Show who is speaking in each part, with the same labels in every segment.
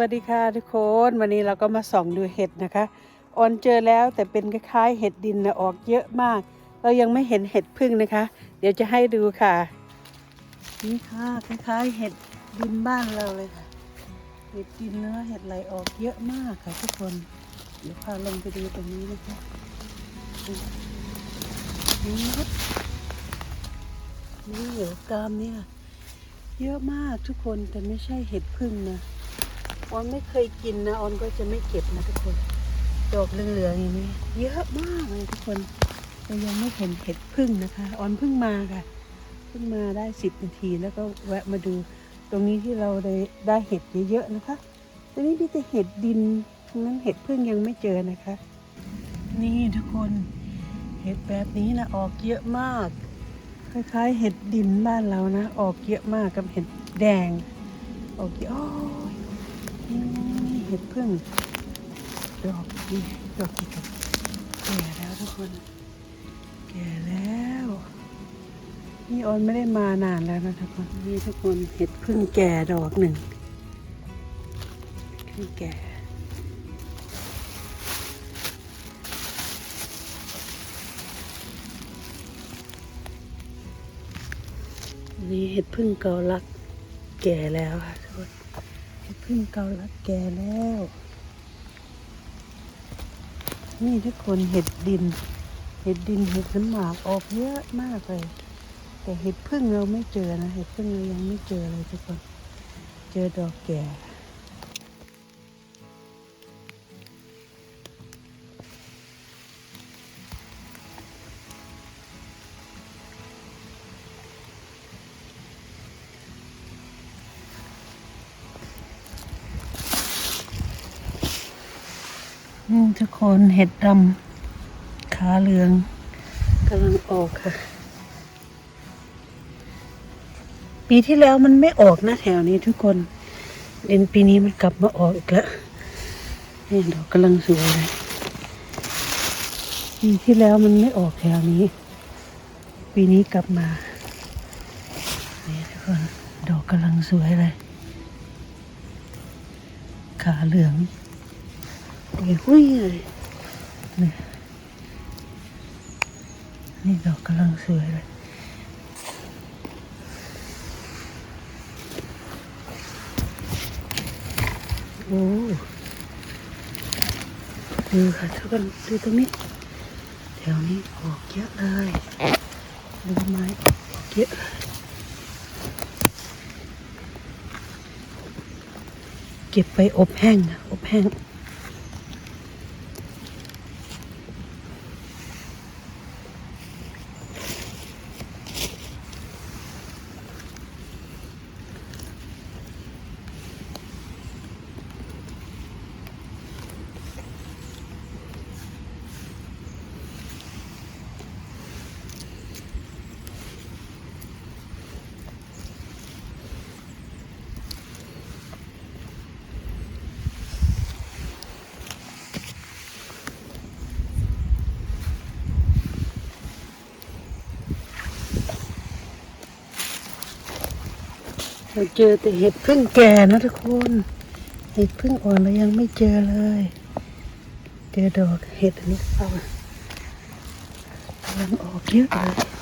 Speaker 1: วัสดีค่ะทุกคนวันนี้เราก็มาส่องดูเห็ดนะคะออนเจอแล้วแต่เป็นคล้ายๆเห็ดดินนะออกเยอะมาก เรายังไม่เห็นเห็ดพึ่งนะคะ เดี๋ยวจะให้ดูค่ะ นี่ค่ะคล้ายๆเห็ดดินบ้านเราเลยค่ะ เห็ดดินเนื้อเห็ดไหลออกเยอะมากค่ะทุกคน เดี๋ยวพาลงไปดูตรงนี้นะคะนี่นี่เหลือกามเนี่ยเยอะมากทุกคนแต่ไม่ใช่เห็ดพึ่งนะ ออนไม่เคยกินนะออนก็จะไม่เก็บนะทุกคนดอกเหลืองๆอย่างนี้เยอะมากเลยทุกคนแต่ยังไม่เห็นเห็ดพึ่งนะคะ ออนเพิ่งมาค่ะเพิ่งมาได้สิบนาทีแล้วก็แวะมาดู ตรงนี้ที่เราได้ได้เห็ดเยอะๆนะคะตรงนี้มีแต่เห็ดดินทั้งนั้นเห็ดพึ่งยังไม่เจอนะคะ นี่ทุกคนเห็ดแบบนี้นะออกเยอะมาก คล้ายๆ เห็ดดินบ้านเรานะ ออกเยอะมากกับเห็ดแดงออกเยอะ เห็ดพึ่งดอกนี่ดอกกี่ดอกแก่แล้วทุกคน แก่แล้ว นี่ออนไม่ได้มานานแล้วนะทุกคนนี่ทุกคนเห็ดพึ่งแก่ดอกหนึ่งพึ่งแก่นี่เห็ดพึ่งเกาลักแก่แล้วค่ะ พึ่งเกาลักแก่แล้ว นี่ทุกคนเห็ดดิน เห็ดดินเห็ดน้ำหมากออกเยอะมากเลย แต่เห็ดพึ่งเราไม่เจอนะ เห็ดพึ่งเรายังไม่เจอเลยทุกคน เจอดอกแก่ ทุกคนเห็ดดำขาเหลืองกำลังออกค่ะ ปีที่แล้วมันไม่ออกนะแถวนี้ทุกคนเดือนปีนี้มันกลับมาออกอีกแล้วนี่ดอกกำลังสวยเลยปีที่แล้วมันไม่ออกแถวนี้ ปีนี้กลับมานี่ทุกคนดอกกำลังสวยเลยขาเหลือง โอ้ยหุ้ยเลยนี่นี่ดอกกำลังสวยเลยโอ้ดูค่ะทุกคนดูตรงนี้แถวนี้ออกเยอะเลยดูไม้ออกเยอะเลยเก็บไปอบแห้งนะอบแห้ง เราเจอแต่เห็ดพึ่งแก่นะทุกคน เห็ดพึ่งอ่อนเรายังไม่เจอเลย เจอดอกเห็ดอันนี้เอากำลังออกเยอะเลย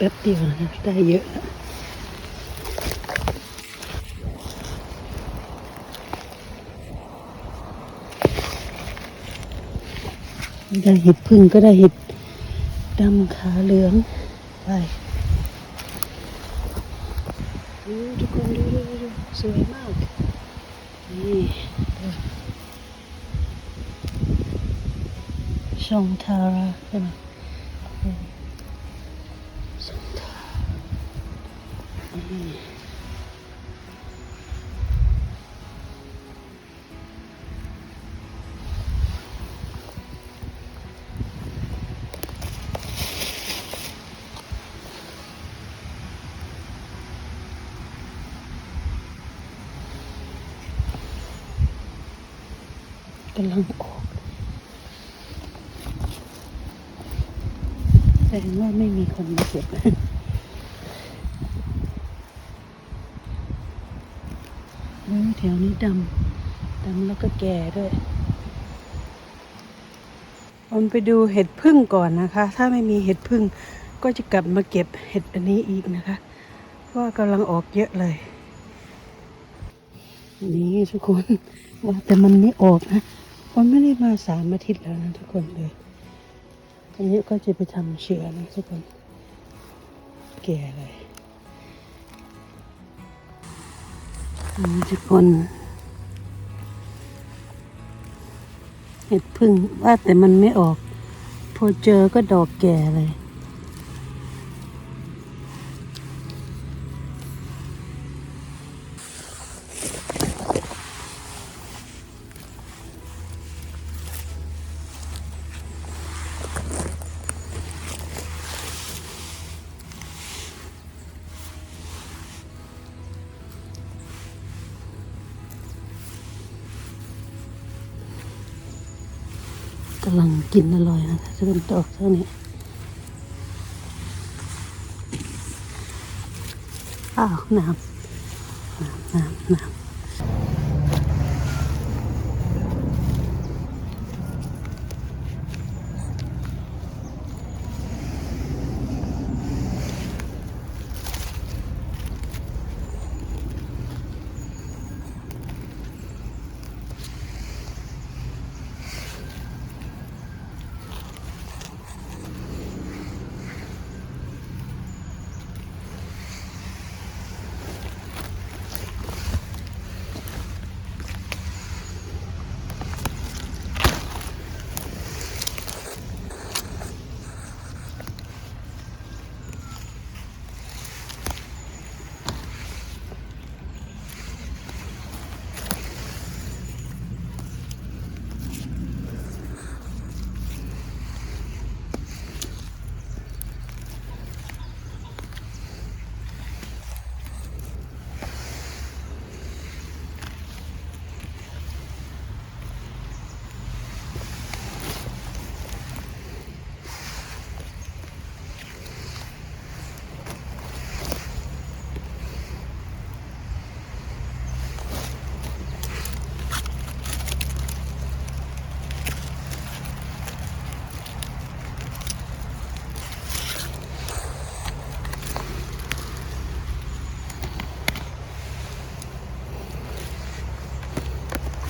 Speaker 1: ป๊บเดียวนะได้เยอะแล้วได้เห็ดพึ่งก็ได้เห็ดดำขาเหลืองไปดูทุกคนดูดูดูสวยมาก นี่ดูชงทาราใช่ไหม กำลังออกแสดงว่าไม่มีคนมาเก็บ อืม แถวนี้ดำดำแล้วก็แก่ด้วยผมไปดูเห็ดพึ่งก่อนนะคะ ถ้าไม่มีเห็ดพึ่งก็จะกลับมาเก็บเห็ดอันนี้อีกนะคะ เพราะว่ากำลังออกเยอะเลย นี่ทุกคนว่าแต่มันไม่ออกนะมันไม่ได้มาสามอาทิตย์แล้วนะทุกคนเลยอันนี้ก็จะไปทำเชื้อนะทุกคน แก่เลย ทุกคนเห็ดพึ่งว่าแต่มันไม่ออก พอเจอก็ดอกแก่เลยำลังกินอร่อยนะคะจะเป็นดอกเท่านี้อ้าวน้ำน้ำน้ำน้ำ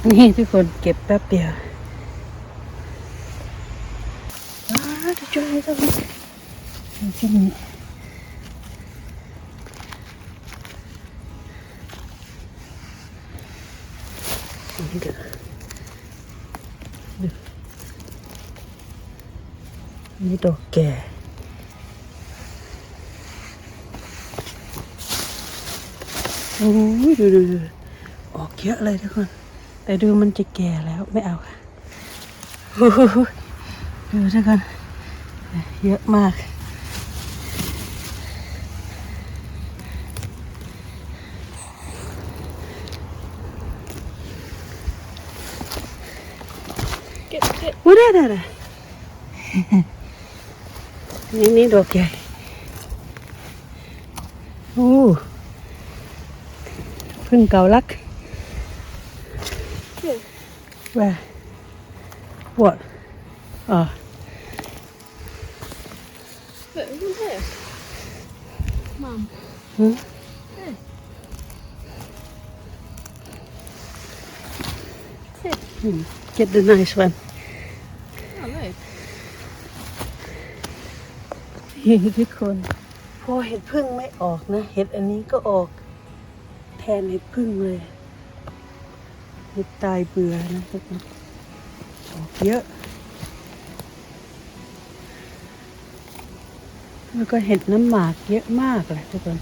Speaker 1: นี่ทุกคนเก็บแป๊บเดียวว้าวจะช่วยให้ทำที่นี่นี่เด้อดูนี่ดอกแก่โอ้ยดูดูดูออกเยอะเลยทุกคน แต่ดูมันจะแก่แล้วไม่เอาค่ะดูทุกคนเยอะมากอู้ได้ได้ได้นี่นี่ดอกใหญ่โอ้พึ่งเกาลัก Where? What? Oh,
Speaker 2: เก็บไม่ใช่มัม
Speaker 1: hmm? Hmm. Get the nice one.
Speaker 2: อะไร
Speaker 1: นี่ทุกคนพอเห็ดพึ่งไม่ออกนะ เห็ดอันนี้ก็ออก แทนเห็ดพึ่งเลย เห็ดตายเบื่อนะพวกนออกเยอะ แล้วก็เห็ดน้ำหมากเยอะมากเลยทุกคน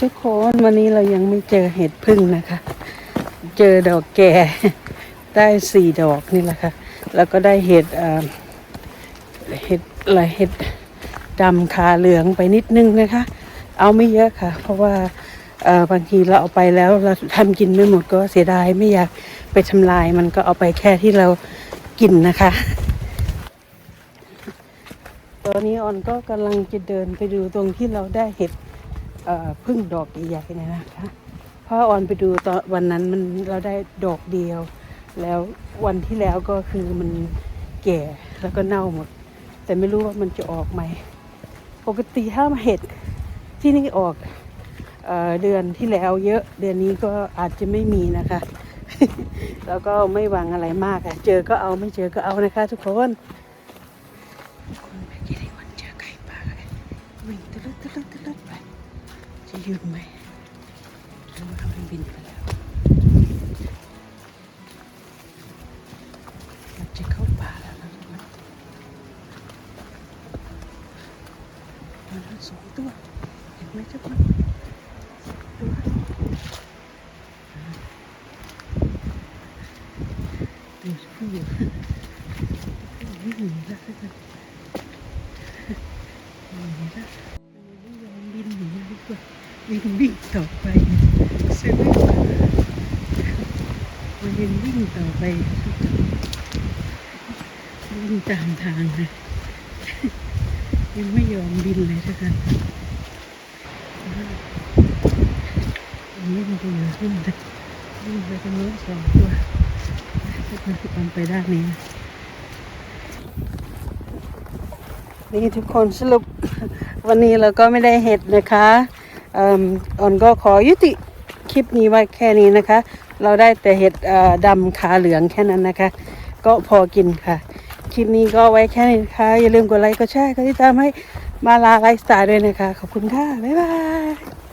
Speaker 1: ทุกคนวันนี้เรายังไม่เจอเห็ดพึ่งนะคะ เจอดอกแก่ได้สี่ดอกนี่แหละค่ะ แล้วก็ได้เห็ดเห็ดอะไรเห็ดดำขาเหลืองไปนิดนึงนะคะ เอาไม่เยอะค่ะ เพราะว่า บางทีเราเอาไปแล้วเราทำกินไม่หมดก็เสียดายไม่อยากไปทำลายมันก็เอาไปแค่ที่เรากินนะคะ ตอนนี้ออนก็กำลังจะเดินไปดูตรงที่เราได้เห็ดพึ่งดอกใหญ่ๆเนี่ยนะคะเพราะออนไปดูตอนวันนั้นมันเราได้ดอกเดียว แล้ววันที่แล้วก็คือมันแก่แล้วก็เน่าหมด แต่ไม่รู้ว่ามันจะออกไหม ปกติถ้ามาเห็ดที่นี่ออก เเดือนที่แล้วเยอะเดือนนี้ก็อาจจะไม่มีนะคะ แล้วก็ไม่หวังอะไรมากค่ะ เจอก็เอาไม่เจอก็เอานะคะ ทุกคนทุกคนไปกินวันเจอไก่ป่าวิ่งตะลุดตะลุดตะลุดไปจะหยุดไหมหรือว่ามันบินไปแล้วมันจะเข้าป่าแล้วนะทุกคนมันสองตัวเห็นไหมทุกคนตัวตัวผู้วิ่งหนีแล้วทุกคนห นีแล้วมันยอมบินหนีนะทุกคนวิ่งวิ่งต่อไปเซเว่นมันยังวิ่งต่อไปวิ่งตามทางเลยยังไม่ยอมบินเลยทุกคนวิ่งไปอยู่ขึ้นเลยวิ่งไปตรงโน้นสองตัวทุกคนตามไปด้านนี้นี่ทุกคนสรุป วันนี้เราก็ไม่ได้เห็ดนะคะอ่ออนก็ขอยุติคลิปนี้ไว้แค่นี้นะคะ เราได้แต่เห็ดดำขาเหลืองแค่นั้นนะคะ ก็พอกินค่ะ คลิปนี้ก็ไว้แค่นี้นะคะอย่าลืมกดไลค์กดแชร์กดติดตามให้มาลาไลฟ์สไตล์ด้วยนะคะ ขอบคุณค่ะ บ๊ายบาย